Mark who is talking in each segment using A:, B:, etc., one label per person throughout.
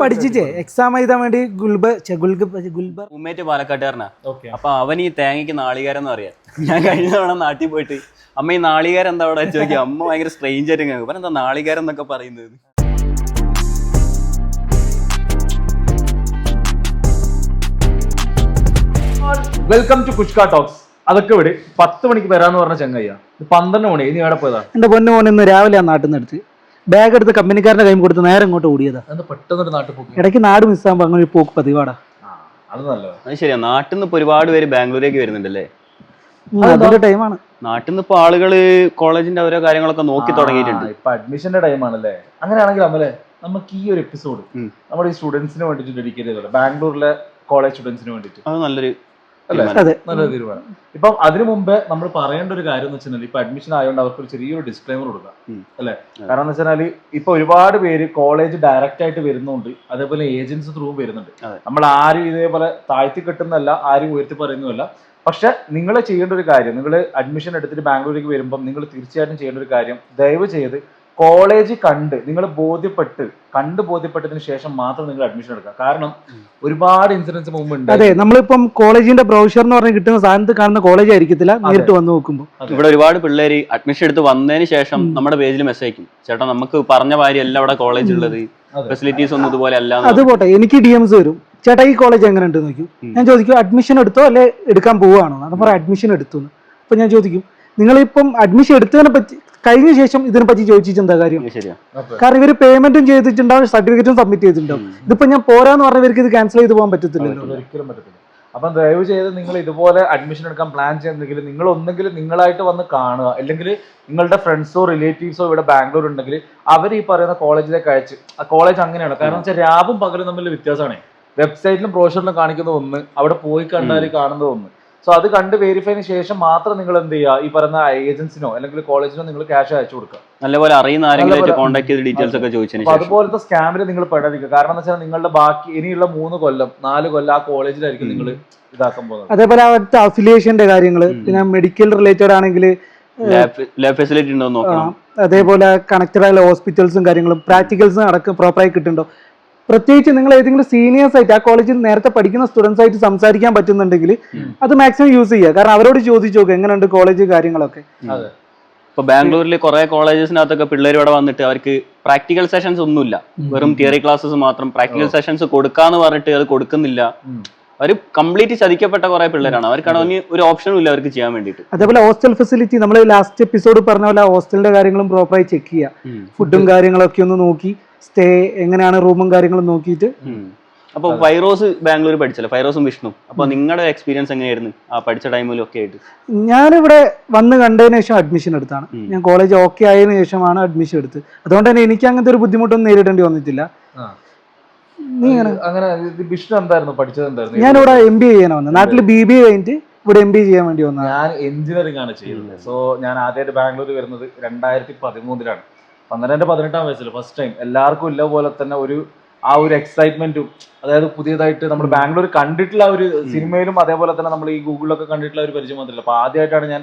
A: പഠിച്ചിട്ടേ exam എഴുതാൻ വേണ്ടി ഗുൽബർ ഗുൽബർ
B: ഉമ്മേറ്റ് പാലക്കാട്ടുകാരനാ.
C: Okay.
B: അപ്പൊ അവൻ ഈ തേങ്ങയ്ക്ക് നാളികേരം എന്ന് പറയാം. ഞാൻ കഴിഞ്ഞ തവണ നാട്ടിൽ പോയിട്ട് അമ്മ ഈ നാളികേരം എന്താ അവിടെ ചോദിക്കുക അമ്മ ഭയങ്കര സ്ട്രെയിഞ്ച് ആയിട്ട് കേൾക്കും. എന്താ നാളികേരം എന്നൊക്കെ പറയുന്നത്?
C: വെൽക്കം ടു കുഷ്ക ടോക്സ് അതൊക്കെ വിട് പത്ത് മണിക്ക് വരാന്ന് പറഞ്ഞ ചെങ്ങയ്യ. പന്ത്രണ്ട് മണി നീ എവിടെ പോയതാ?
A: എന്റെ പൊന്നു മോനെ ഇന്ന് രാവിലെ നാട്ടിൽ നിന്ന് എടുത്ത് ബാഗ് എടുത്ത് കമ്പനിക്കാരന്റെ കൈ കൊടുത്ത് നേരെ ഇങ്ങോട്ട് ഓടിയതാ.
C: എന്താ പെട്ടെന്ന് ഒരു നാട്ടിൽ പോക്ക്.
A: ഇടയ്ക്ക് നാട് മിസ്സാകുമ്പോ അങ്ങനെ ഒരു പോക്ക് പതിവാടാ.
C: ആ, അത് നല്ലതാ.
B: അത് ശരിയാ. നാട്ടിൽ നിന്ന് ഒരുപാട് പേര് ബാംഗ്ലൂരേക്ക് വരുന്നുണ്ടല്ലേ?
A: ഉം, ടൈമാണ്
B: നാട്ടിൽ നിന്ന് ഇപ്പൊ ആളുകൾ കോളേജിന്റെ ഓരോ കാര്യങ്ങളൊക്കെ നോക്കി തുടങ്ങിയിട്ടുണ്ട്.
C: ആ, ഇപ്പൊ അഡ്മിഷന്റെ ടൈം ആണല്ലേ അങ്ങനെയാണെങ്കിൽ അമലെ നമുക്ക് ഈ ഒരു എപ്പിസോഡ് നമ്മുടെ ഈ സ്റ്റുഡൻസിന് വേണ്ടിട്ട് ഡെഡിക്കേറ്റ് ബാംഗ്ലൂരിലെ കോളേജ് സ്റ്റുഡൻസിന് വേണ്ടിട്ട്
B: അത് നല്ലൊരു.
A: അതെ.
C: തീരുമാനം. ഇപ്പം അതിനു മുമ്പേ നമ്മൾ പറയേണ്ട ഒരു കാര്യം എന്ന് വെച്ചാൽ ഇപ്പൊ അഡ്മിഷൻ ആയതുകൊണ്ട് അവർക്ക് ഒരു ചെറിയൊരു ഡിസ്ക്ലൈമർ കൊടുക്കാം. അല്ലെ? കാരണം എന്ന് വെച്ചാൽ ഇപ്പൊ ഒരുപാട് പേര് കോളേജ് ഡയറക്റ്റ് ആയിട്ട് വരുന്നുണ്ട് അതേപോലെ ഏജൻസി ത്രൂ വരുന്നുണ്ട്.
B: അതെ.
C: നമ്മൾ ആരും ഇതേപോലെ താഴ്ത്തി കെട്ടുന്നല്ല ആരും ഉയർത്തി പറയുന്നതല്ല. പക്ഷെ നിങ്ങൾ ചെയ്യേണ്ട ഒരു കാര്യം നിങ്ങൾ അഡ്മിഷൻ എടുത്തിട്ട് ബാംഗ്ലൂരിലേക്ക് വരുമ്പോൾ നിങ്ങൾ തീർച്ചയായിട്ടും ചെയ്യേണ്ട ഒരു കാര്യം ദയവ് ചെയ്ത് കോളേജ് കണ്ട് നിങ്ങൾ ബോധ്യപ്പെട്ട് കണ്ട് ബോധ്യപ്പെട്ടതിന് ശേഷം മാത്രം നിങ്ങൾ അഡ്മിഷൻ എടുക്കുക. കാരണം ഒരുപാട് ഇൻസിഡൻസ് മുമ്പ് ഉണ്ട്
A: അതെ നമ്മളിപ്പം കോളേജിന്റെ ബ്രൗഷർ എന്ന് പറഞ്ഞ് കിട്ടുന്ന സാധനത്ത് കാണുന്ന കോളേജ് ആയിരിക്കത്തില്ല നേരിട്ട് വന്ന് നോക്കുമ്പോൾ
B: ഇവിടെ ഒരുപാട് പിള്ളേര് അഡ്മിഷൻ എടുത്ത് വന്നതിന് ശേഷം നമ്മുടെ പേജിൽ മെസ്സേജ് അയക്കും. ചേട്ടാ നമുക്ക് പറഞ്ഞ കാര്യമല്ല എല്ലാം അവിടെ കോളേജ് ഉള്ളത്. ഫെസിലിറ്റീസ് ഒന്നും ഇതുപോലെ അല്ല
A: അത് പോട്ടെ എനിക്ക് ഡി എംസ് വരും. ചേട്ടാ ഈ കോളേജ് എങ്ങനെ ഉണ്ട് നോക്കും. ഞാൻ ചോദിക്കും അഡ്മിഷൻ എടുത്തോ അല്ലെ എടുക്കാൻ പോവുകയാണോ? അത് പറയാം അഡ്മിഷൻ എടുത്തു അപ്പൊ ഞാൻ ചോദിക്കും നിങ്ങളിപ്പം അഡ്മിഷൻ എടുത്തതിനെ പറ്റി കഴിഞ്ഞ ശേഷം ഇതിനെ പറ്റി ചോദിച്ചിട്ട് എന്താ കാര്യം. കാരണം ഇവർ പേയ്മെന്റും ചെയ്തിട്ടുണ്ടാവും സർട്ടിഫിക്കറ്റും സബ്മിറ്റ് ചെയ്തിട്ടുണ്ടാവും. ഇതിപ്പോ ഞാൻ പോരാന്ന് പറഞ്ഞവർക്ക് ഇത് ക്യാൻസൽ ചെയ്ത് പോകാൻ പറ്റത്തില്ലല്ലോ.
C: ഒരിക്കലും പറ്റത്തില്ല. അപ്പം ദയവ് ചെയ്ത് നിങ്ങൾ ഇതുപോലെ അഡ്മിഷൻ എടുക്കാൻ പ്ലാൻ ചെയ്യുന്നെങ്കിൽ നിങ്ങൾ ഒന്നെങ്കിൽ നിങ്ങളായിട്ട് വന്ന് കാണുക. അല്ലെങ്കിൽ നിങ്ങളുടെ ഫ്രണ്ട്സോ റിലേറ്റീവ്സോ ഇവിടെ ബാംഗ്ലൂർ ഉണ്ടെങ്കിൽ അവർ ഈ പറയുന്ന കോളേജിലേക്ക് അയച്ച് ആ കോളേജ് അങ്ങനെയാണ്. കാരണം വെച്ചാൽ രാവും പകലും തമ്മിൽ വ്യത്യാസമാണ്. വെബ്സൈറ്റിലും ബ്രോഷറിലും കാണിക്കുന്ന ഒന്ന് അവിടെ പോയി കണ്ടാൽ കാണുന്നത് ഒന്ന്. സോ അത് കണ്ട് വെരിഫൈന് ശേഷം മാത്രം നിങ്ങൾ എന്ത് ചെയ്യുക? ഈ പറയുന്ന ഏജൻസിനോ അല്ലെങ്കിൽ കോളേജിനോ നിങ്ങൾ ക്യാഷ് അയച്ചു കൊടുക്കുക.
B: നല്ലപോലെ അറിയുന്ന ആരെങ്കിലും കോൺടാക്ട് ചെയ്ത് ഡീറ്റെയിൽസ് ഒക്കെ ചോദിച്ചതിന് ശേഷം.
C: അതുപോലത്തെ സ്കാമിൽ നിങ്ങൾ പെടാതിരിക്കുക. കാരണം എന്ന് വെച്ചാൽ നിങ്ങളുടെ ബാക്കി ഇനിയുള്ള മൂന്ന് കൊല്ലം നാല് കൊല്ലം ആ കോളേജിലായിരിക്കും നിങ്ങൾ ഇതാക്കാൻ പോകുന്നത്.
A: അതേപോലെ അവിടുത്തെ അഫിലിയേഷന്റെ കാര്യങ്ങൾ പിന്നെ മെഡിക്കൽ റിലേറ്റഡ് ആണെങ്കിൽ
B: ലാബ് ഫെസിലിറ്റി ഉണ്ടോ നോക്കണം.
A: അതേപോലെ കണക്റ്റഡ് ആയ ഹോസ്പിറ്റൽസും കാര്യങ്ങളും പ്രാക്ടിക്കൽസും അടക്കം പ്രോപ്പറായി കിട്ടുന്നുണ്ടോ? പ്രത്യേകിച്ച് നിങ്ങൾ ഏതെങ്കിലും സീനിയേഴ്സ് ആയിട്ട് ആ കോളേജിൽ നേരത്തെ പഠിക്കുന്ന സ്റ്റുഡൻസ് ആയിട്ട് സംസാരിക്കാൻ പറ്റുന്നുണ്ടെങ്കിൽ അത് മാക്സിമം യൂസ് ചെയ്യുക. കാരണം അവരോട് ചോദിച്ചു നോക്കുക എങ്ങനെയുണ്ട് കോളേജ് കാര്യങ്ങളൊക്കെ.
B: ഇപ്പൊ ബാംഗ്ലൂരിൽ കുറെ കോളേജസിനകത്തൊക്കെ പിള്ളേർ ഇവിടെ വന്നിട്ട് അവർക്ക് പ്രാക്ടിക്കൽ സെഷൻസ് ഒന്നുമില്ല. വെറും തിയറി ക്ലാസ്സസ് മാത്രം. പ്രാക്ടിക്കൽ സെഷൻസ് കൊടുക്കാന്ന് പറഞ്ഞിട്ട് അത് കൊടുക്കുന്നില്ല.
C: അവർ
B: അവർ കംപ്ലീറ്റ് ചതിക്കപ്പെട്ട കുറെ പിള്ളേരാണ്. അവർക്കാണെങ്കിൽ ഒരു ഓപ്ഷനും ഇല്ല അവർക്ക് ചെയ്യാൻ വേണ്ടിട്ട്
A: അതേപോലെ ഹോസ്റ്റൽ ഫെസിലിറ്റി നമ്മൾ ലാസ്റ്റ് എപ്പിസോഡ് പറഞ്ഞ പോലെ ഹോസ്റ്റലിന്റെ കാര്യങ്ങളും പ്രോപ്പറായി ചെക്ക് ചെയ്യുക. ഫുഡും കാര്യങ്ങളൊക്കെ ഒന്ന് നോക്കി. സ്റ്റേ എങ്ങനെയാണ് റൂമും കാര്യങ്ങളും നോക്കിയിട്ട്?
B: അപ്പൊ ഫൈറോസ് ബാംഗ്ലൂർ പഠിച്ചല്ലോ? ഫൈറോസും വിഷ്ണു. അപ്പൊ നിങ്ങളുടെ എക്സ്പീരിയൻസ് എങ്ങനെയായിരുന്നു? ആ പഠിച്ച ടൈമിലും ഒക്കെ ആയിട്ട്?
A: ഞാനിവിടെ വന്ന് കണ്ടതിന് ശേഷം അഡ്മിഷൻ എടുത്താണ്. ഞാൻ കോളേജ് ഓക്കെ ആയതിനു ശേഷമാണ് അഡ്മിഷൻ എടുത്ത് അതുകൊണ്ട് തന്നെ എനിക്ക് അങ്ങനത്തെ ഒരു ബുദ്ധിമുട്ടൊന്നും നേരിടേണ്ടി വന്നിട്ടില്ല. നീ
C: അങ്ങനെ ഇത് വിഷ്ണു എന്തായിരുന്നു? പഠിച്ചത് എന്തായിരുന്നു?
A: ഞാനിവിടെ എം ബി എ ചെയ്യാൻ വന്നത് നാട്ടിൽ ബി ബി എ കഴിഞ്ഞിട്ട് ഇവിടെ എം ബി എ ചെയ്യാൻ വേണ്ടി വന്നത്.
C: ഞാൻ എഞ്ചിനീയറിംഗ് ആണ് ചെയ്യുന്നത്. സോ ഞാൻ ആദ്യമായിട്ട് ബാംഗ്ലൂർ വരുന്നത് രണ്ടായിരത്തി പതിമൂന്നിലാണ്. പന്ത്രണ്ട് പതിനെട്ടാം വയസ്സിൽ ഫസ്റ്റ് ടൈം എല്ലാവർക്കും ഇല്ല പോലെ തന്നെ ഒരു ആ ഒരു എക്സൈറ്റ്മെന്റും അതായത് പുതിയതായിട്ട് നമ്മൾ ബാംഗ്ലൂർ കണ്ടിട്ടുള്ള ഒരു സിനിമയിലും അതേപോലെ തന്നെ നമ്മൾ ഈ ഗൂഗിളിലൊക്കെ കണ്ടിട്ടുള്ള ഒരു പരിചയം മാത്രമല്ല അപ്പൊ ആദ്യമായിട്ടാണ് ഞാൻ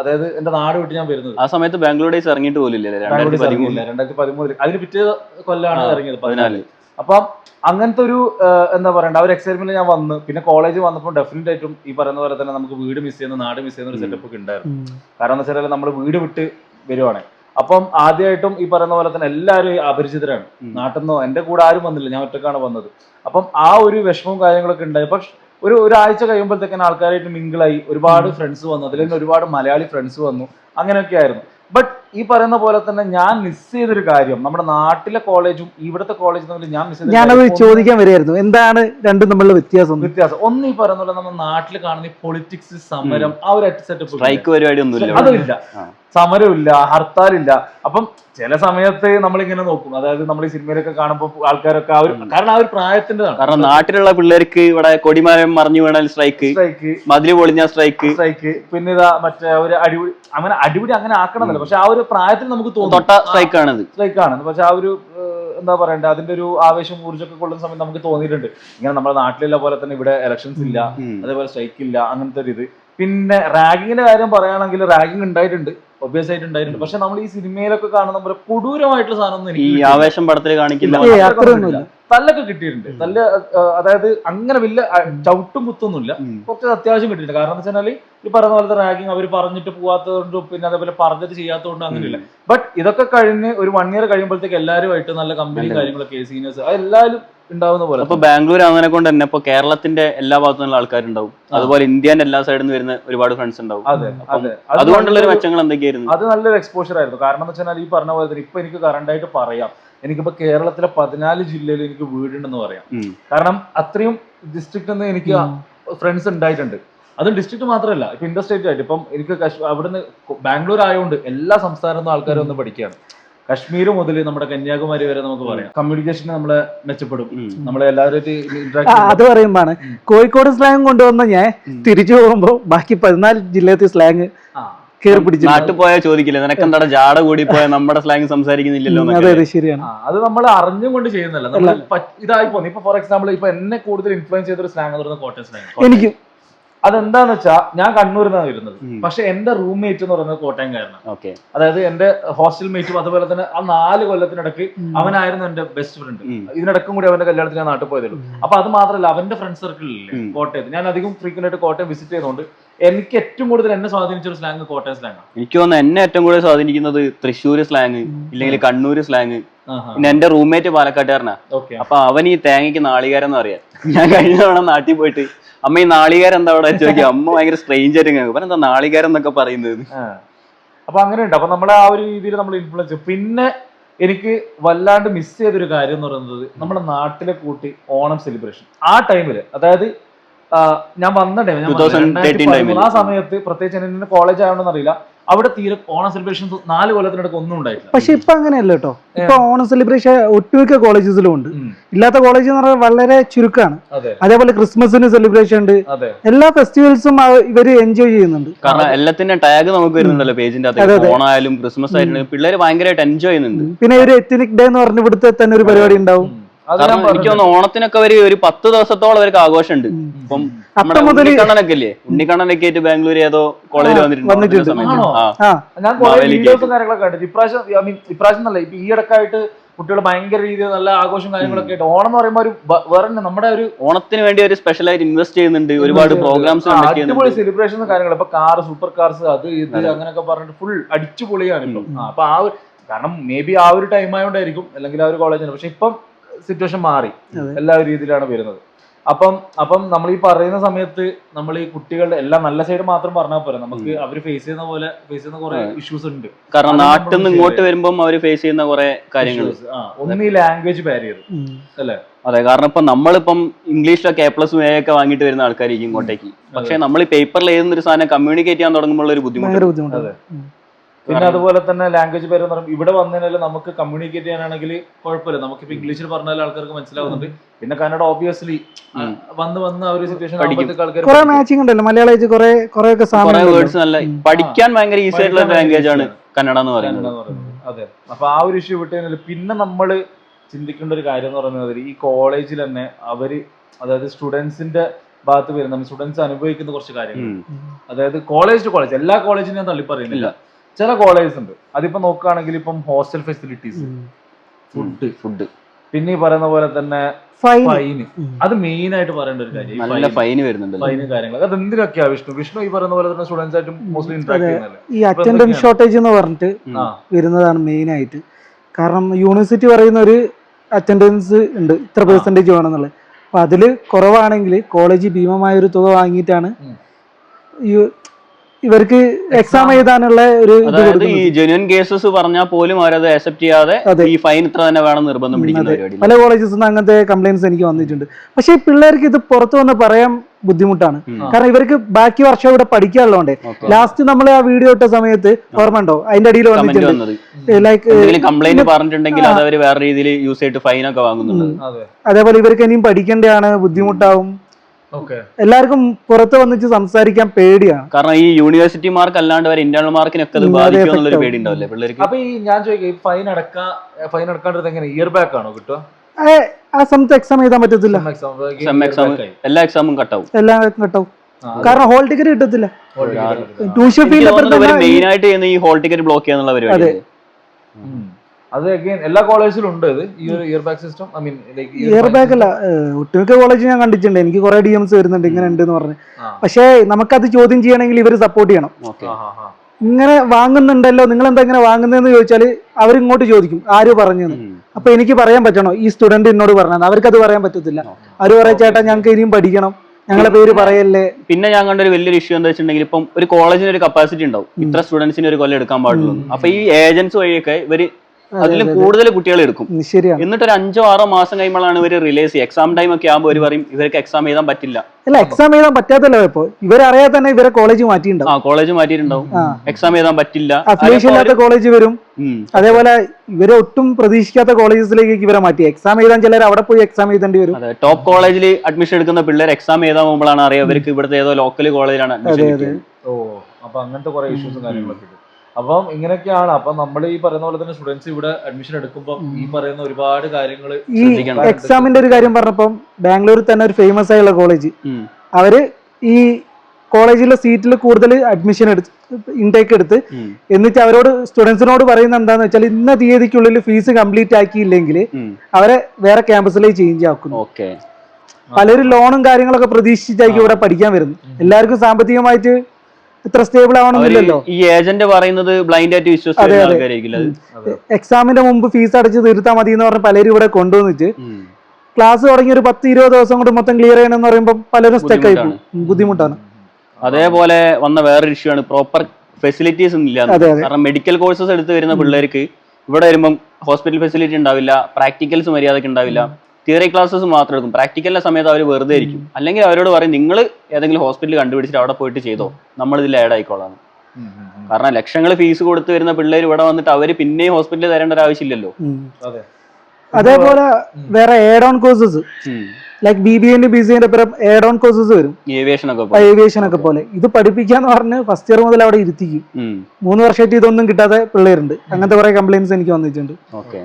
C: അതായത് എന്റെ നാട് വിട്ട് ഞാൻ വരുന്നത്.
B: ആ സമയത്ത് ബാംഗ്ലൂർ ഡേയ്സ് ഇറങ്ങിയിട്ട് പോലില്ല? രണ്ടായിരത്തി
C: പതിമൂന്നിൽ. പതിമൂന്നിൽ അതിന് പിറ്റേ കൊല്ലാണ് ഇറങ്ങിയത്
B: പതിനാല്.
C: അപ്പൊ അങ്ങനത്തെ ഒരു എന്താ പറയണ്ട ആ ഒരു എക്സൈറ്റ്മെന്റ് ഞാൻ വന്ന് പിന്നെ കോളേജ് വന്നപ്പോൾ ഡെഫിനറ്റ് ആയിട്ടും ഈ പറയുന്ന പോലെ തന്നെ നമുക്ക് വീട് മിസ് ചെയ്യുന്ന നാട് മിസ് ചെയ്യുന്ന ഒരു സെറ്റപ്പ് ഒക്കെ ഉണ്ടായിരുന്നു. കാരണം എന്താ വെച്ചാൽ നമ്മൾ വീട് വിട്ട് വരുവാണ്. അപ്പം ആദ്യമായിട്ടും ഈ പറയുന്ന പോലെ തന്നെ എല്ലാവരും അപരിചിതരാണ്. നാട്ടിൽ നിന്നോ എന്റെ കൂടെ ആരും വന്നില്ല. ഞാൻ ഒറ്റക്കാണ് വന്നത്. അപ്പം ആ ഒരു വിഷമവും കാര്യങ്ങളൊക്കെ ഉണ്ടായി. പക്ഷെ ഒരു ഒരാഴ്ച കഴിയുമ്പോഴത്തേക്കാണ് ആൾക്കാരായിട്ട് മിങ്കിളായി ഒരുപാട് ഫ്രണ്ട്സ് വന്നു. അതിൽ തന്നെ ഒരുപാട് മലയാളി ഫ്രണ്ട്സ് വന്നു. അങ്ങനെയൊക്കെ ആയിരുന്നു. ബട്ട് ഈ പറയുന്ന പോലെ തന്നെ ഞാൻ മിസ് ചെയ്തൊരു കാര്യം. നമ്മുടെ നാട്ടിലെ കോളേജും ഇവിടുത്തെ കോളേജും തമ്മിൽ ഞാൻ മിസ്
A: ഞാനത് ചോദിക്കാൻ വരികയായിരുന്നു. എന്താണ് രണ്ടും തമ്മിലുള്ള വ്യത്യാസം?
C: വ്യത്യാസം. ഒന്ന് ഈ പറയുന്ന പോലെ നമ്മുടെ നാട്ടിൽ കാണുന്ന ഈ പൊളിറ്റിക്സ് സമരം ആ ഒരു സെറ്റപ്പ്
B: സ്ട്രൈക്ക് പരിപാടി ഒന്നുമില്ല.
C: അതുമില്ല. സമരമില്ല ഹർത്താലില്ല. അപ്പം ചില സമയത്ത് നമ്മളിങ്ങനെ നോക്കും. അതായത് നമ്മൾ ഈ സിനിമയിലൊക്കെ കാണുമ്പോൾ ആൾക്കാരൊക്കെ ആ ഒരു കാരണം ആ ഒരു പ്രായത്തിന്റെതാണ്
B: കാരണം നാട്ടിലുള്ള പിള്ളേർക്ക് ഇവിടെ കൊടിമരം മറിഞ്ഞു വീണാൽ സ്ട്രൈക്ക്
C: സ്ട്രൈക്ക്
B: മതിൽ പൊളിഞ്ഞ സ്ട്രൈക്ക്
C: സ്ട്രൈക്ക് പിന്നെ ഇതാ മറ്റേ ഒരു അടിപൊളി അങ്ങനെ അടിപൊളി അങ്ങനെ ആക്കണമെന്നല്ല. പക്ഷെ ആ ഒരു പ്രായത്തിൽ നമുക്ക് തോന്നും.
B: സ്ട്രൈക്ക്
C: ആണ് പക്ഷെ ആ ഒരു എന്താ പറയണ്ടേ അതിന്റെ ഒരു ആവേശം ഊർജമൊക്കെ കൊള്ളുന്ന സമയത്ത് നമുക്ക് തോന്നിയിട്ടുണ്ട്. ഇങ്ങനെ നമ്മുടെ നാട്ടിലുള്ള പോലെ തന്നെ ഇവിടെ ഇലക്ഷൻസ് ഇല്ല അതേപോലെ സ്ട്രൈക്ക് ഇല്ല അങ്ങനത്തെ ഒരു ഇത്. പിന്നെ റാഗിങ്ങിന്റെ കാര്യം പറയുകയാണെങ്കിൽ റാഗിങ് ഉണ്ടായിട്ടുണ്ട് ഒബ്വിയസ് ആയിട്ട് ഉണ്ടായിട്ടുണ്ട്. പക്ഷെ നമ്മൾ ഈ സിനിമയിലൊക്കെ കാണുന്ന പോലെ കൊടൂരമായിട്ടുള്ള സാധനം ഒന്നും
B: ഈ ആവേശം പടത്തിൽ കാണിക്കില്ല
C: തല്ലൊക്കെ കിട്ടിയിട്ടുണ്ട്. തല്ല് അതായത് അങ്ങനെ വലിയ ചവിട്ടും കുത്തൊന്നുമില്ല. കുറച്ച് അത്യാവശ്യം കിട്ടിയിട്ടുണ്ട്. കാരണം എന്ന് വെച്ചാൽ ഈ പറഞ്ഞ പോലത്തെ റാഗിങ് അവർ പറഞ്ഞിട്ട് പോവാത്തതുകൊണ്ട് പിന്നെ അതേപോലെ പറഞ്ഞിട്ട് ചെയ്യാത്തതുകൊണ്ടും അങ്ങനെയില്ല. ബട്ട് ഇതൊക്കെ കഴിഞ്ഞ് ഒരു വൺ ഇയർ കഴിയുമ്പോഴത്തേക്ക് എല്ലാവരുമായിട്ട് നല്ല കമ്പനി കാര്യങ്ങളൊക്കെ സീനിയേഴ്സ് അതെല്ലാവരും ഉണ്ടാവുന്ന പോലെ.
B: അപ്പൊ ബാംഗ്ലൂർ അങ്ങനെ കൊണ്ട് തന്നെ ഇപ്പൊ കേരളത്തിന്റെ എല്ലാ ഭാഗത്തു നിന്നുള്ള ആൾക്കാരുണ്ടാവും. അതുപോലെ ഇന്ത്യന്റെ എല്ലാ സൈഡിൽ നിന്ന് വരുന്ന ഒരുപാട് ഫ്രണ്ട്സ് ഉണ്ടാവും.
C: അതെ അതെ. അത്
B: അതുകൊണ്ടുള്ള മെച്ചങ്ങൾ എന്തൊക്കെയായിരുന്നു?
C: അത് നല്ലൊരു എക്സ്പോഷർ ആയിരുന്നു. കാരണം എന്ന് വെച്ചാൽ ഈ പറഞ്ഞ പോലെ തന്നെ ഇപ്പൊ എനിക്ക് കറണ്ട് ആയിട്ട് പറയാം. എനിക്കിപ്പോ കേരളത്തിലെ പതിനാല് ജില്ലയിൽ എനിക്ക് വീടുണ്ടെന്ന് പറയാം. കാരണം അത്രയും ഡിസ്ട്രിക്റ്റ് നിന്ന് എനിക്ക് ഫ്രണ്ട്സ് ഉണ്ടായിട്ടുണ്ട്. അത് ഡിസ്ട്രിക്ട് മാത്രമല്ല ഇപ്പൊ ഇന്റർസ്റ്റേറ്റ് ആയിട്ട്. ഇപ്പം എനിക്ക് അവിടുന്ന് ബാംഗ്ലൂർ ആയതുകൊണ്ട് എല്ലാ സംസ്ഥാനത്തും ആൾക്കാരും ഒന്ന് പഠിക്കുകയാണ്. കശ്മീർ മുതൽ നമ്മുടെ കന്യാകുമാരി വരെ നമുക്ക് പറയാം. കമ്മ്യൂണിക്കേഷൻ നമ്മളെ മെച്ചപ്പെടും. നമ്മളെ എല്ലാവരും ഇന്ററാക്ട്
A: അത് പറയുമ്പോണ് കോഴിക്കോട് സ്ലാങ് കൊണ്ടുവന്ന ഞാൻ തിരിച്ചു പോകുമ്പോ ബാക്കി പതിനാല് ജില്ലത്തെ സ്ലാങ് കയറി പിടിച്ചു
B: നാട്ടിൽ പോയാൽ ചോദിക്കില്ല? നിനക്ക് എന്താ ജാട കൂടി പോയാൽ നമ്മുടെ സ്ലാങ് സംസാരിക്കുന്നില്ലല്ലോ
A: അതെ അതെ ശരിയാണ്.
C: അത് നമ്മൾ അറിഞ്ഞും കൊണ്ട് ചെയ്യുന്നല്ല നമ്മൾ ഇതായി പോകുന്നു ഇപ്പൊ ഫോർ എക്സാമ്പിൾ ഇപ്പൊ എന്നെ കൂടുതൽ ഇൻഫ്ലുവൻസ് ചെയ്ത ഒരു സ്ലാങ് എന്ന് പറയുന്നത് കോട്ടയം സ്ലാങ്
A: എനിക്ക്
C: അതെന്താന്ന് വെച്ചാ ഞാൻ കണ്ണൂരിൽ നിന്നാണ് വരുന്നത് പക്ഷെ എന്റെ റൂംമേറ്റ് എന്ന് പറയുന്നത് കോട്ടയംകാരനാണ്.
B: കാരണം
C: അതായത് എന്റെ ഹോസ്റ്റൽ മേറ്റും അതുപോലെ തന്നെ ആ നാല് കൊല്ലത്തിനിടയ്ക്ക് അവനായിരുന്നു എന്റെ ബെസ്റ്റ് ഫ്രണ്ട് ഇതിനടക്കും കൂടി അവന്റെ കല്യാണത്തിന് ഞാൻ നാട്ടിൽ പോയതേ ഉള്ളൂ. അപ്പൊ അത് മാത്രമല്ല അവന്റെ ഫ്രണ്ട് സർക്കിളില്ലേ. കോട്ടയത്ത്. ഞാൻ അധികം ഫ്രീക്വന്റ് ആയിട്ട് കോട്ടയം വിസിറ്റ് ചെയ്തുകൊണ്ട് എനിക്ക് ഏറ്റവും കൂടുതൽ എന്നെ സ്വാധീനിച്ച ഒരു സ്ലാങ് കോട്ടയം സ്ലാങ്
B: എനിക്ക് തോന്നുന്നു എന്നെ ഏറ്റവും കൂടുതൽ സ്വാധീനിക്കുന്നത് തൃശ്ശൂർ സ്ലാങ് ഇല്ലെങ്കിൽ കണ്ണൂര് സ്ലാങ് പിന്നെ എന്റെ റൂംമേറ്റ് പാലക്കാട്ടുകാരനാ.
C: ഓക്കെ.
B: അപ്പൊ അവൻ ഈ തേങ്ങയ്ക്ക് നാളികാരം എന്ന് പറയാം. ഞാൻ കഴിഞ്ഞ തവണ നാട്ടിൽ പോയിട്ട് അമ്മ ഈ നാളികാരം എന്താ അവിടെ? ചോദിക്കും. അമ്മ ഭയങ്കര സ്ട്രെയിഞ്ച് ആയിട്ട് അപ്പൊ എന്താ നാളികാരം എന്നൊക്കെ പറയുന്നത്?
C: അപ്പൊ അങ്ങനെയുണ്ട്. അപ്പൊ നമ്മളെ ആ ഒരു രീതിയിൽ നമ്മൾ ഇൻഫ്ലുവൻസ് പിന്നെ എനിക്ക് വല്ലാണ്ട് മിസ് ചെയ്തൊരു കാര്യം എന്ന് പറയുന്നത് നമ്മുടെ നാട്ടിലെ കൂട്ടി ഓണം സെലിബ്രേഷൻ ആ ടൈമിൽ അതായത് ഞാൻ വന്ന ടൈം
B: 2013
C: ആ സമയത്ത് പ്രത്യേകിച്ച് എന്നെ കോളേജ് ആയതുകൊണ്ടെന്ന് അറിയില്ല. അവിടെ തീരെ ഓണം സെലിബ്രേഷൻ നാല് കൊല്ലത്തിനിടയ്ക്ക് ഒന്നും ഉണ്ടായിട്ടില്ല.
A: പക്ഷെ ഇപ്പൊ അങ്ങനെയല്ല കേട്ടോ. ഇപ്പൊ ഓണം സെലിബ്രേഷൻ ഒട്ടുമിക്ക കോളേജസിലും ഉണ്ട്. ഇല്ലാത്ത കോളേജ് എന്ന് പറഞ്ഞാൽ വളരെ ചുരുക്കമാണ്
C: അതെ.
A: അതേപോലെ ക്രിസ്മസിന് സെലിബ്രേഷൻ ഉണ്ട്.
C: അതെ.
A: എല്ലാ ഫെസ്റ്റിവൽസും ഇവർ എൻജോയ് ചെയ്യുന്നുണ്ട്.
B: കാരണം എല്ലാത്തിന്റെ ടാഗ് നമുക്ക് വരുന്നുണ്ടല്ലോ പേജിന്റെ. ഓണായാലും ക്രിസ്മസ് ആയാലും പിള്ളേര് ഭയങ്കരമായിട്ട് എൻജോയ് ചെയ്യുന്നുണ്ട്.
A: പിന്നെ ഒരു എത്തനിക് ഡേ എന്ന് പറഞ്ഞ ഇവിടുത്തെ തന്നെ ഒരു പരിപാടി ഉണ്ടാവും.
B: കാരണം എനിക്ക്. തോന്നുന്നു ഓണത്തിനൊക്കെ അവർ ഒരു പത്ത് ദിവസത്തോളം അവർക്ക് ആഘോഷമുണ്ട്. ഇപ്പം നമ്മുടെ ഉണ്ണിക്കണ്ണനൊക്കെ ഇല്ലേ ഉണ്ണിക്കണ്ണനൊക്കെ ആയിട്ട് ബാംഗ്ലൂർ ഏതോ കോളേജിൽ വന്നിട്ടുണ്ട്?
C: ഇപ്രാവശ്യം ഇപ്പൊ ഈ ഇടക്കായിട്ട് കുട്ടികൾ ഭയങ്കര രീതിയിൽ നല്ല ആഘോഷം കാര്യങ്ങളൊക്കെ ആയിട്ട് ഓണം എന്ന് പറയുമ്പോൾ ഒരു വേറെ തന്നെ നമ്മുടെ ഒരു
B: ഓണത്തിന് വേണ്ടി ഒരു സ്പെഷ്യൽ ആയിട്ട് ഇൻവെസ്റ്റ് ചെയ്യുന്നുണ്ട്. ഒരുപാട് പ്രോഗ്രാംസ്
C: അടിപൊളി
B: ചെയ്യുന്നുണ്ട്
C: സെലിബ്രേഷൻ കാര്യങ്ങൾ ഇപ്പൊ കാർ സൂപ്പർ കാർസ് അത് ഇത് അങ്ങനെയൊക്കെ പറഞ്ഞിട്ട് ഫുൾ അടിച്ചുപൊളിയാണ് ഇപ്പം. അപ്പൊ ആ ഒരു കാരണം മേ ബി ആ ഒരു ടൈം ആയതുകൊണ്ടായിരിക്കും അല്ലെങ്കിൽ ആ ഒരു കോളേജിന് പക്ഷെ ഇപ്പം സിറ്റുവേഷൻ മാറി. എല്ലാ രീതിയിലാണ് വരുന്നത്. അപ്പം അപ്പം നമ്മൾ ഈ പറയുന്ന സമയത്ത് നമ്മൾ ഈ കുട്ടികളുടെ എല്ലാം നല്ല സൈഡ് മാത്രം പറഞ്ഞാൽ പോരാ. നമുക്ക് അവർ ഫേസ് ചെയ്യുന്ന പോലെ ഫേസ് ചെയ്യുന്ന കുറെ ഇഷ്യൂസ് ഉണ്ട്.
B: കാരണം നാട്ടിൽ നിന്ന് ഇങ്ങോട്ട് വരുമ്പോൾ അവർ ഫേസ് ചെയ്യുന്ന കുറെ കാര്യങ്ങൾ.
C: ഒന്ന് ഈ ലാംഗ്വേജ് ബാരിയർ അല്ലെ?
B: അതെ കാരണം ഇപ്പൊ നമ്മളിപ്പം ഇംഗ്ലീഷിലൊക്കെ കെ പ്ലസ് എ ഒക്കെ വാങ്ങിട്ട് വരുന്ന ആൾക്കാരായിരിക്കും ഇങ്ങോട്ടേക്ക്. പക്ഷെ നമ്മൾ ഈ പേപ്പറിൽ എഴുതുന്ന ഒരു സാധനം കമ്മ്യൂണിക്കേറ്റ് ചെയ്യാൻ തുടങ്ങുമ്പോൾ ഒരു ബുദ്ധിമുട്ട്.
C: പിന്നെ അതുപോലെ തന്നെ ലാംഗ്വേജ് പേര് എന്ന് പറയുമ്പോൾ ഇവിടെ വന്നതിനാൽ നമുക്ക് കമ്മ്യൂണിക്കേറ്റ് ചെയ്യാനാണെങ്കിൽ കുഴപ്പമില്ല. നമുക്കിപ്പോ ഇംഗ്ലീഷിൽ പറഞ്ഞാൽ ആൾക്കാർക്ക് മനസ്സിലാവുന്നുണ്ട്. പിന്നെ കന്നഡ ഓബിയസ്ലി. വന്ന് വന്ന് ആ ഒരു സിറ്റുവേഷൻ
A: കുറെ മാച്ചിങ് ഉണ്ടല്ലോ. മലയാളം കുറെ കുറെ ഒക്കെ
B: വേർഡ്സ് നല്ല പഠിക്കാൻ ഭയങ്കര ഈസി ആയിട്ടുള്ള ലാംഗ്വേജ് ആണ് കന്നഡ എന്ന് പറയുന്നത്.
C: അതെ. അപ്പൊ ആ ഒരു ഇഷ്യൂ വിട്ട് കഴിഞ്ഞാൽ പിന്നെ നമ്മൾ ചിന്തിക്കേണ്ട ഒരു കാര്യം എന്ന് പറയുന്നത് ഈ കോളേജിൽ തന്നെ അവർ അതായത് സ്റ്റുഡൻസിന്റെ ഭാഗത്ത് വരുന്ന സ്റ്റുഡൻസ് അനുഭവിക്കുന്ന കുറച്ച് കാര്യങ്ങൾ അതായത് കോളേജ് ടു കോളേജ് എല്ലാ കോളേജിനും ഞാൻ തള്ളി പറയുന്നില്ല. ചില കോളേജസ് ഉണ്ട്. അതിപ്പോ നോക്കുകയാണെങ്കിൽ ഇപ്പം ഹോസ്റ്റൽ ഫെസിലിറ്റീസ് ഫുഡ്
B: ഫുഡ്
C: പിന്നെ ഈ പറയുന്ന പോലെ തന്നെ
A: ഫൈൻ
C: ഫൈന് അത് മെയിൻ ആയിട്ട് പറയേണ്ട ഒരു കാര്യം
B: നല്ല ഫൈന് വരുന്നുണ്ട്
C: ഫൈന് കാര്യങ്ങൾ അത് എന്തിനൊക്കെയാ വിഷ്ണു? വിഷ്ണു ഈ പറയുന്ന പോലെ തന്നെ സ്റ്റുഡൻസ് ആയിട്ട് മോസ്റ്റ്ലി ഇന്ററാക്ട് ചെയ്യുന്നല്ലേ
A: ഈ അറ്റൻഡൻസ് ഷോർട്ടേജ് എന്ന് പറഞ്ഞിട്ട് വരുന്നതാണ് മെയിൻ ആയിട്ട്. കാരണം യൂണിവേഴ്സിറ്റി പറയുന്ന ഒരു അറ്റൻഡൻസ് ഉണ്ട്. ഇത്ര പെർസെന്റേജ് വേണമെന്നുള്ളത്. അപ്പൊ അതിൽ കുറവാണെങ്കിൽ കോളേജ് ഭീമമായ ഒരു തുക വാങ്ങിയിട്ടാണ് ഈ ഇവർക്ക് എക്സാം എഴുതാനുള്ള ഒരു
B: അതായത് ഈ ജെന്യൂൻ കേസസ് പറഞ്ഞാൽ പോലും അവരത് അക്സെപ്റ്റ് ചെയ്യാതെ ഈ ഫൈൻ ഇത്ര തന്നെ വേണം നിർബന്ധം പിടിക്കുന്ന
A: പല കോളേജസ് നിന്ന് അങ്ങനത്തെ കംപ്ലൈൻസ് എനിക്ക് വന്നിട്ടുണ്ട്. പക്ഷേ ഈ പിള്ളേർക്ക് ഇത് പുറത്തു വന്ന് പറയാൻ ബുദ്ധിമുട്ടാണ്. കാരണം ഇവർക്ക് ബാക്കി വർഷം ഇവിടെ പഠിക്കാനുള്ളതുകൊണ്ട്. ലാസ്റ്റ് നമ്മൾ ആ വീഡിയോ ഇട്ട സമയത്ത് ഓർമ്മ ഉണ്ടോ? അതിന്റെ അടിയിൽ വന്നിട്ടുണ്ട്. ലൈക്ക്
B: കംപ്ലൈന്റ് പറഞ്ഞിട്ടുണ്ടെങ്കിൽ അത് അവർ വേറെ രീതിയിൽ യൂസ് ചെയ്തിട്ട് ഫൈൻ ഒക്കെ വാങ്ങുന്നുണ്ട്.
A: അതേപോലെ ഇവർക്ക് ഇനിയും പഠിക്കേണ്ടതാണ് ബുദ്ധിമുട്ടാവും. എല്ലാവർക്കും പുറത്ത് വന്നിച്ച് സംസാരിക്കാൻ പേടിയാണ്.
B: കാരണം ഈ യൂണിവേഴ്സിറ്റി മാർക്ക് അല്ലാണ്ട് വരെ ഇന്റേണൽ മാർക്കിനൊക്കെ അത്. പേടി ഉണ്ടാവില്ലേ പിള്ളേർക്ക്?
C: അപ്പൊ ഈ ഞാൻ ചോദിക്കാം ഫൈൻ ഫൈൻ അടക്കാണ്ടത് എങ്ങനെ? ഇയർ ബാക്ക് ആണോ കിട്ടുക?
A: ആ സമയത്ത് എക്സാം എഴുതാൻ പറ്റത്തില്ല.
B: എല്ലാ എക്സാമും കട്ടാവും
A: എല്ലാം കാരണം ഹോൾ ടിക്കറ്റ് കിട്ടത്തില്ല. ട്യൂഷൻ ഫീ
B: മെയിൻ ആയിട്ട് ചെയ്യുന്ന ഈ ഹോൾ ടിക്കറ്റ് ബ്ലോക്ക് ചെയ്യാന്നുള്ള പരിപാടി.
C: അത് അഗൈൻ എല്ലാ കോളേജിലും ഉണ്ട് ഇത്. ഈ ഒരു year back system I mean
A: year back അല്ല ഒട്ടുമിക്ക കോളേജ് ഞാൻ കണ്ടിട്ടുണ്ട്. എനിക്ക് കുറെ ഡി എംസ് വരുന്നുണ്ട് ഇങ്ങനെ ഉണ്ട് എന്ന് പറഞ്ഞ്. പക്ഷേ നമുക്കത് ചോദ്യം ചെയ്യണമെങ്കിൽ ഇവർ സപ്പോർട്ട് ചെയ്യണം. ഇങ്ങനെ വാങ്ങുന്നുണ്ടല്ലോ നിങ്ങൾ എന്താ ഇങ്ങനെ വാങ്ങുന്നതെന്ന് ചോദിച്ചാൽ അവരിങ്ങോട്ട് ചോദിക്കും ആര് പറഞ്ഞെന്ന്. അപ്പൊ എനിക്ക് പറയാൻ പറ്റണോ? ഈ സ്റ്റുഡന്റ് എന്നോട് പറഞ്ഞത് അവർക്കത് പറയാൻ പറ്റത്തില്ല. അവർ പറയാ ചേട്ടാ ഞങ്ങൾക്ക് ഇനിയും പഠിക്കണം. ഞങ്ങളെ പേര് പറയല്ലേ.
B: പിന്നെ ഞാൻ കണ്ട ഒരു വലിയൊരു ഇഷ്യൂ എന്താ വെച്ചിട്ടുണ്ടെങ്കിൽ ഇപ്പം ഒരു കോളേജിന് ഒരു കപ്പാസിറ്റി ഉണ്ടാവും. ഇത്ര സ്റ്റുഡൻസിന് ഒരു കൊല്ലം എടുക്കാൻ പാടുള്ളൂ. അപ്പൊ ഈ ഏജൻസ് വഴിയൊക്കെ ഇവർ അതിൽ കൂടുതൽ കുട്ടികൾ എടുക്കും.
A: ശരിയാണ്.
B: എന്നിട്ട് ഒരു അഞ്ചോ ആറോ മാസം കഴിയുമ്പോഴാണ് ഇവർ റിലേസ് ചെയ്യുക. എക്സാം ടൈം ഒക്കെ ആകുമ്പോൾ ഇവർ പറയും ഇവർക്ക് എക്സാം എഴുതാൻ പറ്റില്ല.
A: അല്ല എക്സാം എഴുതാൻ പറ്റാത്തല്ലോ ഇപ്പൊ? ഇവരറിയാതെ തന്നെ ഇവരെ കോളേജ് മാറ്റിയിട്ടുണ്ടാവും.
B: ആ കോളേജ് മാറ്റിയിട്ടുണ്ടാവും. എക്സാം എഴുതാൻ പറ്റില്ല.
A: അഫിലിയേഷൻ ഇല്ലാത്ത കോളേജ് വരും. അതേപോലെ ഇവരെ ഒട്ടും പ്രതീക്ഷിക്കാത്ത കോളേജസിലേക്ക് ഇവരെ മാറ്റി. എക്സാം എഴുതാൻ ചിലർ അവിടെ പോയി എക്സാം എഴുതേണ്ടി വരും.
B: ടോപ്പ് കോളേജിൽ അഡ്മിഷൻ എടുക്കുന്ന പിള്ളേർ എക്സാം എഴുതാൻ പോകുമ്പോഴാണ് അറിയാം ഇവർക്ക് ഇവിടുത്തെ ഏതോ ലോക്കൽ കോളേജിലാണ് അഡ്മിഷൻ
C: ഓ അപ്പൊ അങ്ങനത്തെ കുറെ ഇഷ്യൂസും കാര്യങ്ങളൊക്കെ അപ്പം ഇങ്ങനെയൊക്കെയാണ്. അപ്പൊ നമ്മൾ ഈ പറയുന്ന പോലെ തന്നെ സ്റ്റുഡൻസ് ഇവിടെ അഡ്മിഷൻ എടുക്കുമ്പോൾ ഈ പറയുന്ന ഒരുപാട് കാര്യങ്ങൾ
A: ഈ. എക്സാമിന്റെ ഒരു കാര്യം പറഞ്ഞപ്പം ബാംഗ്ലൂരിൽ തന്നെ ഒരു ഫേമസ് ആയുള്ള കോളേജ് അവർ ഈ കോളേജിലെ സീറ്റിൽ കൂടുതൽ അഡ്മിഷൻ എടുത്ത് ഇൻടേക്ക് എടുത്ത് എന്നിട്ട് അവരോട് സ്റ്റുഡൻസിനോട് പറയുന്ന എന്താന്ന് വെച്ചാൽ ഇന്ന തീയതിക്കുള്ളിൽ ഫീസ് കംപ്ലീറ്റ് ആക്കിയില്ലെങ്കിൽ അവരെ വേറെ ക്യാമ്പസിലേക്ക് ചേഞ്ച് ആക്കുന്നു.
B: ഓക്കെ.
A: പലരും ലോണും കാര്യങ്ങളൊക്കെ പ്രതീക്ഷിച്ചായിരിക്കും ഇവിടെ പഠിക്കാൻ വരുന്നു എല്ലാവർക്കും സാമ്പത്തികമായിട്ട് ഇത്ര സ്റ്റേബിൾ ആവണമെന്നില്ലല്ലോ.
B: ഈ ഏജന്റ് പറയുന്നത് ബ്ലൈൻഡ് ആയിട്ട് വിശ്വസിച്ച്
A: അത്. എക്സാമിന്റെ മുമ്പ് ഫീസ് അടച്ച് തീർത്താൽ മതി എന്ന് പറഞ്ഞ പലരും ഇവിടെ കൊണ്ടുവന്നിട്ട് ക്ലാസ് തുടങ്ങി ഒരു പത്ത് ഇരുപത് ദിവസം കൊണ്ട് മൊത്തം ക്ലിയർ ചെയ്യണമെന്ന് പറയുമ്പോൾ പലരും സ്റ്റക്ക് ആയി പോകും.
B: ബുദ്ധിമുട്ടാണ്. അതേപോലെ വന്ന വേറൊരു ഇഷ്യൂ ആണ്. പ്രോപ്പർ ഫെസിലിറ്റീസ് ഒന്നും ഇല്ല. കാരണം മെഡിക്കൽ കോഴ്സസ് എടുത്ത് വരുന്ന പിള്ളേർക്ക് ഇവിടെ വരുമ്പം ഹോസ്പിറ്റൽ ഫെസിലിറ്റി ഉണ്ടാവില്ല പ്രാക്ടിക്കൽസ് മര്യാദയ്ക്ക് ഉണ്ടാവില്ല. തിയറി ക്ലാസ്സസ് മാത്രം എടുക്കും. പ്രാക്ടിക്കലിന്റെ സമയത്ത് അവർ വെറുതെ ഇരിക്കും. അല്ലെങ്കിൽ അവരോട് പറയും നിങ്ങൾ ഏതെങ്കിലും ഹോസ്പിറ്റൽ കണ്ടുപിടിച്ചിട്ട് അവിടെ പോയിട്ട് ചെയ്തോ. നമ്മൾ ഇതിൽ ആഡ് ആയിക്കോളാം. കാരണം ലക്ഷങ്ങൾ ഫീസ് കൊടുത്ത് വരുന്ന പിള്ളേർ ഇവിടെ വന്നിട്ട് അവർ പിന്നെയും ഹോസ്പിറ്റലിൽ തരേണ്ട ഒരു ആവശ്യമില്ലല്ലോ.
C: അതെ.
A: അതേപോലെ വേറെ add on courses like B B എന്റെ ബി സി എന്റെ പരം ഏഡ് ഓൺ കോഴ്സസ് വരും.
B: ഏവിയേഷൻ ഒക്കെ പോലെ.
A: ഏവിയേഷൻ ഒക്കെ പോലെ. ഇത് പഠിപ്പിക്കാന്ന് പറഞ്ഞ് ഫസ്റ്റ് ഇയർ മുതൽ അവിടെ ഇരുത്തിക്കും. മൂന്ന് വർഷമായിട്ട് ഇതൊന്നും കിട്ടാതെ പിള്ളേരുണ്ട്. അങ്ങനത്തെ കുറെ കംപ്ലൈൻസ് എനിക്ക് വന്നിട്ടുണ്ട്.
B: ഓക്കെ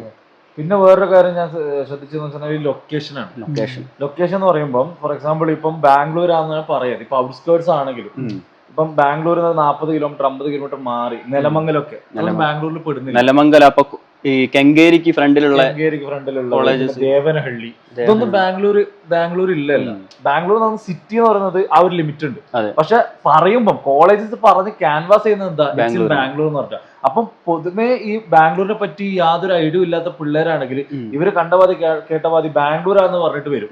C: പിന്നെ വേറൊരു കാര്യം ഞാൻ ശ്രദ്ധിച്ചെന്ന് വെച്ചാൽ ഈ ലൊക്കേഷൻ ആണ്.
B: ലൊക്കേഷൻ
C: ലൊക്കേഷൻ എന്ന് പറയുമ്പോൾ ഫോർ എക്സാമ്പിൾ ഇപ്പം ബാംഗ്ലൂർ ആണെന്ന് പറയാം. ഇപ്പൊ ഔട്ട്സ്കേർട്സ് ആണെങ്കിലും. ഇപ്പം ബാംഗ്ലൂരിൽ നിന്ന് നാൽപ്പത് കിലോമീറ്റർ അമ്പത് കിലോമീറ്റർ മാറി. നിലമംഗലൊക്കെ. ബാംഗ്ലൂരിൽ പെടുന്നില്ല.
B: നിലമംഗല അപ്പൊ ഈ കെങ്കേരിക്ക് ഫ്രണ്ടിലുള്ള
C: കെങ്കേരിക്ക് ഫ്രണ്ടിലുള്ള
B: Colleges.
C: ദേവനഹള്ളി. ഇതൊന്നും ബാംഗ്ലൂർ ബാംഗ്ലൂർ ഇല്ലല്ലോ. ബാംഗ്ലൂർ എന്ന് സിറ്റി എന്ന് പറയുന്നത് ആ ഒരു ലിമിറ്റ് ഉണ്ട്. പക്ഷെ പറയുമ്പോൾ കോളേജസ് പറഞ്ഞ് ക്യാൻവാസ് ചെയ്യുന്നത് എന്താ.
B: ബാംഗ്ലൂർ
C: എന്ന് പറഞ്ഞാൽ അപ്പം പൊതുവേ ഈ ബാംഗ്ലൂരിനെ പറ്റി യാതൊരു ഐഡിയ ഇല്ലാത്ത പിള്ളേരാണെങ്കിൽ. ഇവർ കണ്ടപാതി കേട്ടപാതി ബാംഗ്ലൂരാന്ന് പറഞ്ഞിട്ട് വരും.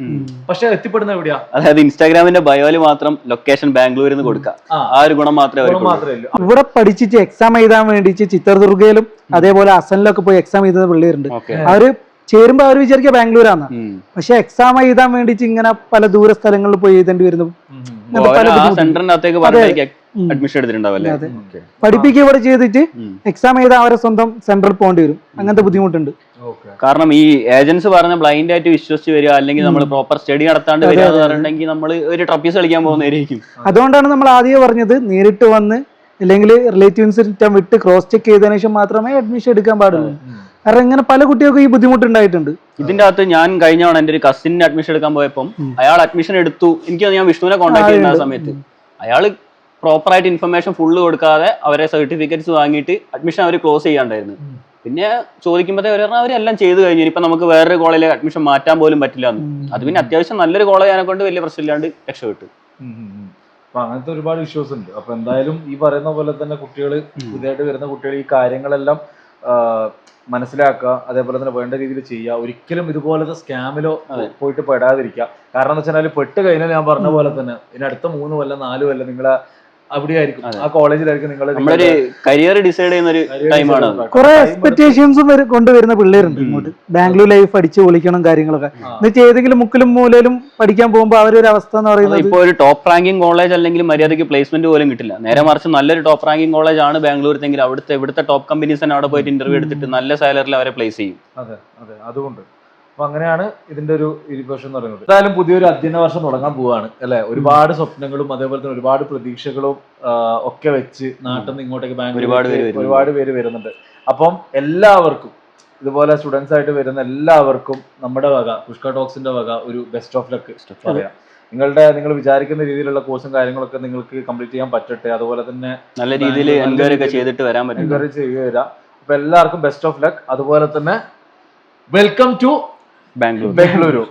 C: പക്ഷെ എത്തിപ്പെടുന്ന എവിടെയാ?
B: അതായത് ഇൻസ്റ്റാഗ്രാമിന്റെ ബയോയിൽ മാത്രം ലൊക്കേഷൻ ബാംഗ്ലൂരിൽ നിന്ന് കൊടുക്കാം
C: ആ.
B: ഒരു ഗുണം മാത്രമേ അവർക്ക്
C: ഉള്ളൂ.
A: ഇവിടെ പഠിച്ചിട്ട് എക്സാം എഴുതാൻ വേണ്ടിയിട്ട് ചിത്രദുർഗയിലും അതേപോലെ അസനിലൊക്കെ പോയി എക്സാം എഴുതുന്ന പിള്ളേരുണ്ട്. അവർ ചേരുമ്പോ അവർ വിചാരിക്കുക ബാംഗ്ലൂരാണ് പക്ഷെ എക്സാം എഴുതാൻ വേണ്ടിയിട്ട് ഇങ്ങനെ പല ദൂര സ്ഥലങ്ങളിൽ പോയി എഴുതേണ്ടി വരുന്നു.
B: അഡ്മിഷൻ എടുത്തിട്ടുണ്ടാവല്ലേ
A: പഠിപ്പിക്കുക ഇവിടെ ചെയ്തിട്ട് എക്സാം എഴുതാൻ അവരെ സ്വന്തം സെന്ററിൽ പോകേണ്ടി വരും. അങ്ങനത്തെ ബുദ്ധിമുട്ടുണ്ട്.
C: ഓക്കെ.
B: കാരണം ഈ ഏജൻസ് പറഞ്ഞ ബ്ലൈൻഡ് ആയിട്ട് വിശ്വസിച്ച് വരിക അല്ലെങ്കിൽ നമ്മൾ പ്രോപ്പർ സ്റ്റഡി നടത്താണ്ട് വരിക എന്ന് പറഞ്ഞിട്ടുണ്ടെങ്കിൽ നമ്മൾ ഒരു ട്രപ്പീസ് കളിക്കാൻ പോകുന്നതായിരിക്കും
A: അതുകൊണ്ടാണ് നമ്മൾ ആദ്യം പറഞ്ഞത് നേരിട്ട് വന്ന് അല്ലെങ്കിൽ റിലേറ്റീവ്സ് വിട്ട് ക്രോസ് ചെക്ക് ചെയ്തതിനു ശേഷം മാത്രമേ അഡ്മിഷൻ എടുക്കാൻ പാടുള്ളൂ. കാരണം ഇങ്ങനെ പല കുട്ടികൾക്കും ഈ ബുദ്ധിമുട്ട് ഉണ്ടായിട്ടുണ്ട്
B: ഇതിന്റെ അകത്ത് ഞാൻ കഴിഞ്ഞ തവണ എന്റെ ഒരു കസിന് അഡ്മിഷൻ എടുക്കാൻ പോയപ്പോൾ അയാൾ അഡ്മിഷൻ എടുത്തു. എനിക്ക് ഞാൻ വിഷ്ണുവിനെ കോൺടാക്ട് ചെയ്യുന്ന സമയത്ത്. അയാൾ പ്രോപ്പർ ആയിട്ട് ഇൻഫർമേഷൻ ഫുള്ള് കൊടുക്കാതെ അവരെ സർട്ടിഫിക്കറ്റ്സ് വാങ്ങിയിട്ട് അഡ്മിഷൻ അവർ ക്ലോസ് ചെയ്യാണ്ടായിരുന്നു. പിന്നെ ചോദിക്കുമ്പോഴത്തേ അവർ അവരെല്ലാം ചെയ്തു കഴിഞ്ഞു. ഇപ്പൊ നമുക്ക് വേറൊരു കോളേജിലെ അഡ്മിഷൻ മാറ്റാൻ പോലും പറ്റില്ല എന്ന്. അത് പിന്നെ അത്യാവശ്യം നല്ലൊരു കോളേജ് ആനെ കൊണ്ട് വലിയ പ്രശ്നമില്ലാണ്ട് രക്ഷപ്പെട്ടു.
C: അപ്പൊ അങ്ങനത്തെ ഒരുപാട് ഇഷ്യൂസ് ഉണ്ട്. അപ്പൊ എന്തായാലും ഈ പറയുന്ന പോലെ തന്നെ കുട്ടികൾ പുതിയതായിട്ട് വരുന്ന കുട്ടികൾ ഈ കാര്യങ്ങളെല്ലാം മനസ്സിലാക്കുക അതേപോലെ തന്നെ വേണ്ട രീതിയിൽ ചെയ്യുക. ഒരിക്കലും ഇതുപോലത്തെ സ്കാമിലോ പോയിട്ട് പെടാതിരിക്കുക. കാരണം എന്ന് വെച്ചാൽ പെട്ട് കഴിഞ്ഞാൽ ഞാൻ പറഞ്ഞ പോലെ തന്നെ ഇനി അടുത്ത മൂന്ന് കൊല്ലം നാല് കൊല്ലം നിങ്ങളെ അവിടെ ആയിരിക്കും ആ കോളേജിലായിരിക്കും നിങ്ങൾ
B: നമ്മളൊരു കരിയർ ഡിസൈഡ് ചെയ്യുന്ന ഒരു ടൈമാണ്
A: കുറെ എക്സ്പെക്ടേഷൻസും കൊണ്ടുവരുന്ന പിള്ളേരുണ്ട് ഇങ്ങോട്ട്. ബാംഗ്ലൂർ ലൈഫ് അടിച്ച് പൊളിക്കണം കാര്യങ്ങളൊക്കെ. എന്നുവെച്ചാൽ ഏതെങ്കിലും മുക്കിലും മൂലയിലും പഠിക്കാൻ പോകുമ്പോൾ അവരൊരു അവസ്ഥ എന്ന് പറയുന്നത്
B: ഇപ്പൊ ഒരു ടോപ്പ് റാങ്കിങ് കോളേജ് അല്ലെങ്കിൽ മര്യാദയ്ക്ക് പ്ലേസ്മെന്റ് പോലും കിട്ടില്ല. നേരെ മറിച്ച് നല്ലൊരു ടോപ്പ് റാങ്കിങ് കോളേജ് ആണ് ബാംഗ്ലൂർ എങ്കിൽ അവിടുത്തെ ഇവിടുത്തെ ടോപ്പ് കമ്പനീസ് തന്നെ അവിടെ പോയിട്ട് ഇന്റർവ്യൂ എടുത്തിട്ട് നല്ല സാലറിയിൽ അവരെ പ്ലേസ് ചെയ്യും.
C: അതെ അതെ. അതുകൊണ്ട് അപ്പൊ അങ്ങനെയാണ് ഇതിന്റെ ഒരു ഇരിവേഷൻ എന്ന് പറയുന്നത്. എന്തായാലും പുതിയൊരു അധ്യയന വർഷം തുടങ്ങാൻ പോവാണ് അല്ലെ? ഒരുപാട് സ്വപ്നങ്ങളും അതേപോലെ തന്നെ ഒരുപാട് പ്രതീക്ഷകളും ഒക്കെ വെച്ച് നാട്ടിൽ നിന്ന് ഇങ്ങോട്ടേക്ക് ബാംഗ്ലൂർ
B: ഒരുപാട് പേര് വരുന്നുണ്ട്.
C: ഒരുപാട് പേര് വരുന്നുണ്ട്. അപ്പം എല്ലാവർക്കും ഇതുപോലെ സ്റ്റുഡൻസ് ആയിട്ട് വരുന്ന എല്ലാവർക്കും നമ്മുടെ വക പുഷ്ക ടോക്സിന്റെ വക ഒരു ബെസ്റ്റ് ഓഫ് ലക്ക് പറയാം. നിങ്ങളുടെ നിങ്ങൾ വിചാരിക്കുന്ന രീതിയിലുള്ള കോഴ്സും കാര്യങ്ങളൊക്കെ നിങ്ങൾക്ക് കംപ്ലീറ്റ് ചെയ്യാൻ പറ്റട്ടെ അതുപോലെ തന്നെ
B: നല്ല രീതിയിൽ എൻക്വയറി ഒക്കെ ചെയ്തിട്ട് വരാൻ പറ്റും.
C: എൻക്വയറി ചെയ്യുക. അപ്പൊ എല്ലാവർക്കും ബെസ്റ്റ് ഓഫ് ലക്ക് അതുപോലെ തന്നെ വെൽക്കം ടു
B: ബാംഗ്ലൂർ
C: ബംഗളൂരു